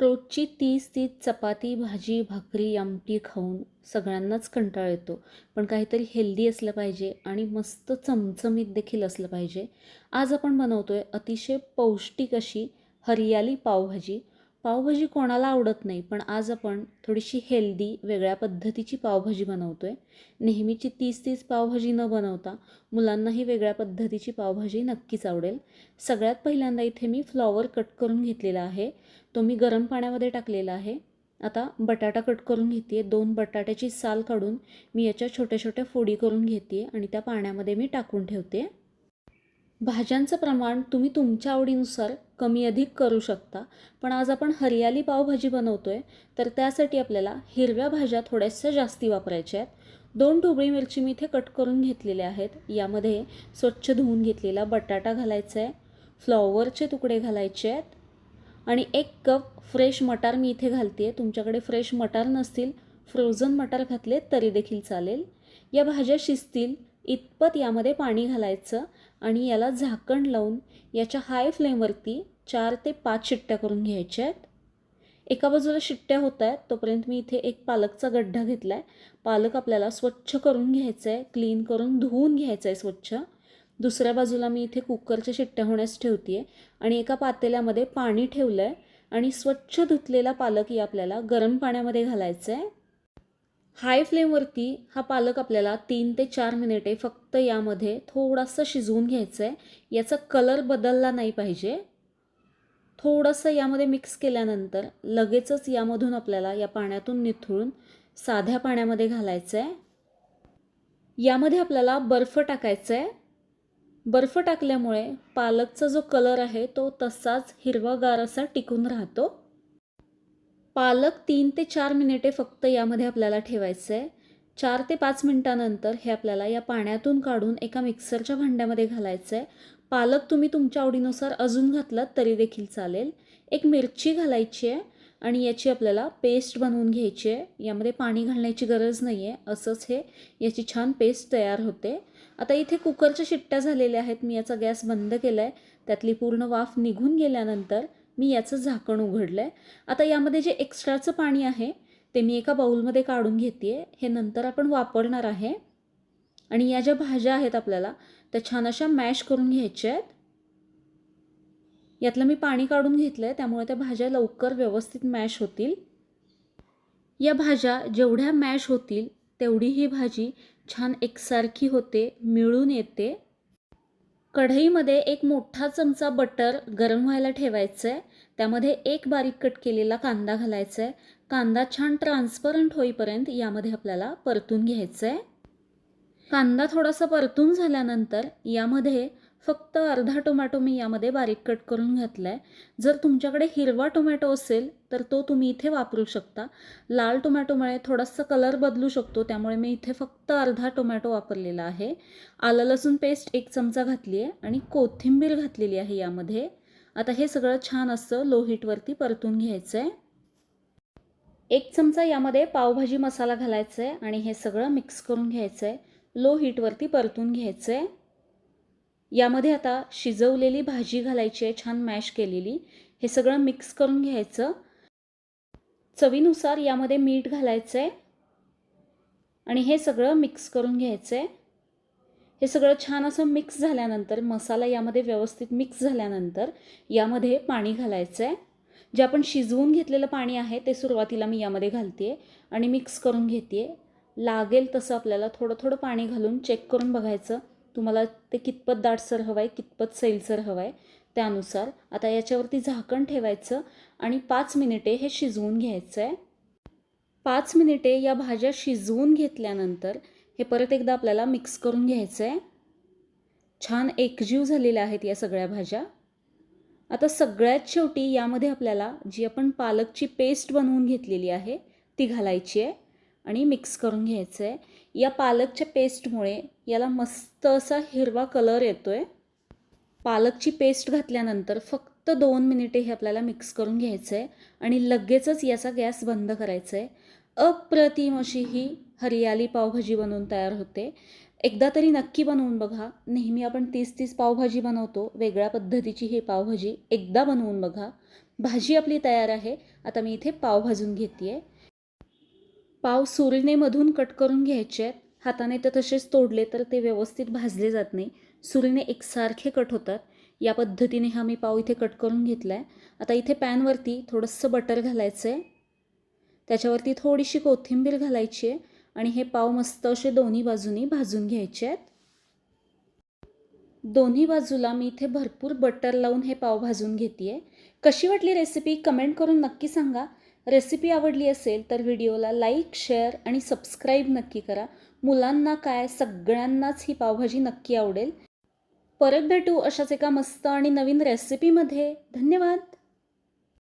रोजची तीच तीच चपाती भाजी भाकरी आमटी खाऊन सगळ्यांनाच कंटाळा येतो. पण काहीतरी हेल्दी असलं पाहिजे आणि मस्त चमचमीत देखील असलं पाहिजे. आज आपण बनवतो आहे अतिशय पौष्टिक अशी हरियाली पावभाजी. पावभाजी कोणाला आवडत नाही पण आज आपण थोडीशी हेल्दी वेगळ्या पद्धतीची पावभाजी बनवतो आहे नेहमीची तीस तीस पावभाजी न बनवता मुलांनाही वेगळ्या पद्धतीची पावभाजी नक्कीच आवडेल. सगळ्यात पहिल्यांदा इथे मी फ्लॉवर कट करून घेतलेला आहे. तो मी गरम पाण्यामध्ये टाकलेला आहे. आता बटाटा कट करून घेते दोन बटाट्याची साल काढून मी याच्या छोट्या छोट्या फोडी करून घेते आणि त्या पाण्यामध्ये मी टाकून ठेवते भाज्यांचं प्रमाण तुम्ही तुमच्या आवडीनुसार कमी अधिक करू शकता. पण आज आपण हरियाली पावभाजी बनवतो आहे तर त्यासाठी आपल्याला हिरव्या भाज्या थोड्याशा जास्ती वापरायच्या आहेत. दोन ढोबळी मिरची मी इथे कट करून घेतलेल्या आहेत. यामध्ये स्वच्छ धुवून घेतलेला बटाटा घालायचा आहे फ्लॉवरचे तुकडे घालायचे आहेत आणि एक कप फ्रेश मटार मी इथे घालते आहे तुमच्याकडे फ्रेश मटार नसतील फ्रोझन मटार घातले तरी देखील चालेल. या भाज्या शिजतील इतपत यामध्ये पाणी घालायचं आणि याला झाकण लावून याच्या हाय फ्लेमवरती चार ते पाच शिट्ट्या करून घ्यायच्या आहेत. एका बाजूला शिट्ट्या होत आहेत तोपर्यंत मी इथे एक पालकचा गड्ढा घेतला आहे पालक आपल्याला स्वच्छ करून घ्यायचं आहे क्लीन करून धुवून घ्यायचं आहे स्वच्छ. दुसऱ्या बाजूला मी इथे कुकरच्या शिट्ट्या होण्यास ठेवते आहे आणि एका पातेल्यामध्ये पाणी ठेवलं आहे आणि स्वच्छ धुतलेला पालक आपल्याला गरम पाण्यामध्ये घालायचं आहे हाय फ्लेमवरती हा पालक आपल्याला तीन ते चार मिनिटे फक्त यामध्ये थोडासा शिजवून घ्यायचं आहे याचा कलर बदलला नाही पाहिजे. थोडंसं यामध्ये मिक्स केल्यानंतर लगेचच यामधून आपल्याला या पाण्यातून निथळून साध्या पाण्यामध्ये घालायचं आहे यामध्ये आपल्याला बर्फ टाकायचा आहे बर्फ टाकल्यामुळे पालकचा जो कलर आहे तो तसाच हिरवागार असा टिकून राहतो. पालक तीन ते चार मिनिटे फक्त यामध्ये आपल्याला ठेवायचं आहे चार ते पाच मिनटानंतर हे आपल्याला या पाण्यातून काढून एका मिक्सरच्या भांड्यामध्ये घालायचं आहे पालक तुम्ही तुमच्या आवडीनुसार अजून घातलात तरी देखील चालेल. एक मिरची घालायची आहे आणि याची आपल्याला पेस्ट बनवून घ्यायची आहे. यामध्ये पाणी घालण्याची गरज नाही आहे असंच हे याची छान पेस्ट तयार होते. आता इथे कुकरच्या शिट्ट्या झालेल्या आहेत. मी याचा गॅस बंद केला आहे त्यातली पूर्ण वाफ निघून गेल्यानंतर मी याचं झाकण उघडलं आहे आता यामध्ये जे एक्स्ट्राचं पाणी आहे ते मी एका बाऊलमध्ये काढून घेते आहे हे नंतर आपण वापरणार आहे. आणि या ज्या भाज्या आहेत आपल्याला त्या छान अशा मॅश करून घ्यायच्या आहेत. यातलं मी पाणी काढून घेतलं आहे त्यामुळे त्या भाज्या लवकर व्यवस्थित मॅश होतील. या भाज्या जेवढ्या मॅश होतील तेवढी ही भाजी छान एकसारखी होते मिळून येते. कढईमध्ये एक मोठा चमचा बटर गरम व्हायला ठेवायचं आहे त्यामध्ये एक बारीक कट केलेला कांदा घालायचा आहे कांदा छान ट्रान्सपरंट होईपर्यंत यामध्ये आपल्याला परतून घ्यायचं आहे कांदा थोडासा परतून झाल्यानंतर यामध्ये फक्त अर्धा टोमॅटो मी यामध्ये बारीक कट करून घातला आहे जर तुमच्याकडे हिरवा टोमॅटो असेल तर तो तुम्ही इथे वापरू शकता. लाल टोमॅटोमुळे थोडासा कलर बदलू शकतो त्यामुळे मी इथे फक्त अर्धा टोमॅटो वापरलेला आहे. आलं लसूण पेस्ट एक चमचा घातली आहे आणि कोथिंबीर घातलेली आहे यामध्ये. आता हे सगळं छान असं लो हीटवरती परतून घ्यायचं आहे एक चमचा यामध्ये पावभाजी मसाला घालायचा आहे आणि हे सगळं मिक्स करून घ्यायचं आहे लो हीटवरती परतून घ्यायचं आहे यामध्ये आता शिजवलेली भाजी घालायची आहे छान मॅश केलेली. हे सगळं मिक्स करून घ्यायचं. चवीनुसार यामध्ये मीठ घालायचं आहे आणि हे सगळं मिक्स करून घ्यायचं आहे हे सगळं छान असं मिक्स झाल्यानंतर मसाला यामध्ये व्यवस्थित मिक्स झाल्यानंतर यामध्ये पाणी घालायचं आहे जे आपण शिजवून घेतलेलं पाणी आहे ते सुरुवातीला मी यामध्ये घालते आणि मिक्स करून घेते लागेल तसं आपल्याला थोडं थोडं पाणी घालून चेक करून बघायचं. तुम्हाला ते कितपत दाटसर हवं आहे कितपत सैलसर हवं आहे त्यानुसार आता याच्यावरती झाकण ठेवायचं आणि पाच मिनिटे हे शिजवून घ्यायचं आहे पाच मिनिटे या भाज्या शिजवून घेतल्यानंतर हे परत एकदा आपल्याला मिक्स करून घ्यायचं आहे छान एकजीव झालेल्या आहेत या सगळ्या भाज्या. आता सगळ्यात शेवटी यामध्ये आपल्याला जी आपण पालकची पेस्ट बनवून घेतलेली आहे ती घालायची आहे. आणि मिक्स करून घ्यायचं आहे या पालकच्या पेस्टमुळे याला मस्त असा हिरवा कलर येतो आहे पालकची पेस्ट घातल्यानंतर फक्त दोन मिनिटे हे आपल्याला मिक्स करून घ्यायचं आहे आणि लगेचच याचा गॅस बंद करायचा आहे अप्रतिम अशी ही हरियाली पावभाजी बनवून तयार होते. एकदा तरी नक्की बनवून बघा. नेहमी आपण तीस तीस पावभाजी बनवतो. वेगळ्या पद्धतीची ही पावभाजी एकदा बनवून बघा. भाजी आपली तयार आहे. आता मी इथे पाव भाजून घेते आहे पाव सुरणेमधून कट करून घ्यायचे आहेत. हाताने तर तसेच तोडले तर ते व्यवस्थित भाजले जात नाही. सुरीने एकसारखे कट होतात. या पद्धतीने हा मी पाव इथे कट करून घेतला आहे आता इथे पॅनवरती थोडंसं बटर घालायचं आहे त्याच्यावरती थोडीशी कोथिंबीर घालायची आहे आणि हे पाव मस्त असे दोन्ही बाजूनी भाजून घ्यायचे आहेत. दोन्ही बाजूला मी इथे भरपूर बटर लावून हे पाव भाजून घेते आहे कशी वाटली रेसिपी कमेंट करून नक्की सांगा. रेसिपी आवडली असेल तर व्हिडिओला लाईक शेअर आणि सबस्क्राईब नक्की करा. मुलांना काय सगळ्यांनाच ही पावभाजी नक्की आवडेल. परत भेटू अशाच एका मस्त आणि नवीन रेसिपीमध्ये. धन्यवाद!